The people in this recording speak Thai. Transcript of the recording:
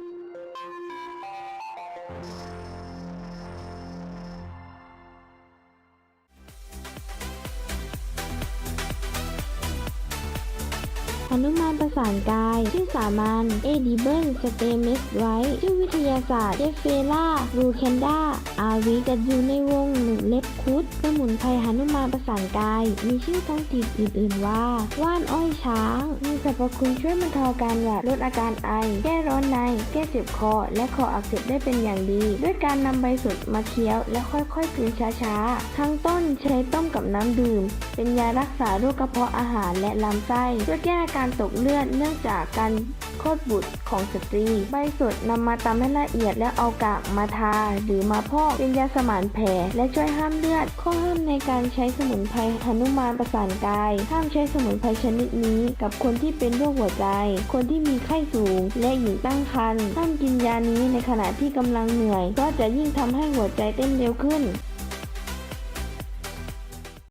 you หนุมานประสานกาย ชื่อสามัญเอดิเบิลสเตมิสไว้ชื่อวิทยาศาสตร์เจฟเฟล่ารูแคนดาอาวิจัดอยู่ในวงหนึ่งเล็บคุดสมุนไพรหนุมานประสานกาย มีชื่อท้องถิ่นอื่น ๆ ว่า ว่านอ้อยช้าง มีสรรพคุณช่วยบรรเทาอาการหวัดลดอาการไอ แก้ร้อนใน แก้เจ็บคอ และคออักเสบได้เป็นอย่างดี ด้วยการนำใบสดมาเคี้ยว และค่อยๆกลืนช้าๆ ทั้งต้นใช้ต้มกับน้ำดื่ม เป็นยารักษาโรคกระเพาะอาหารและลำไส้ช่วยแก้อาการตกเลือดเนื่องจากการคลอดบุตรของสตรี ใบสดนำมาตำให้ละเอียดแล้วเอากากมาทา หรือมาพอกเป็นยาสมานแผลและช่วยห้ามเลือด ข้อห้ามในการใช้สมุนไพรหนุมานประสานกาย ห้ามใช้สมุนไพรชนิดนี้กับคนที่เป็นโรคหัวใจ คนที่มีไข้สูง และหญิงตั้งครรภ์ห้ามกินยานี้ในขณะที่กำลังเหนื่อยเพราะจะยิ่งทำให้หัวใจเต้นเร็วขึ้น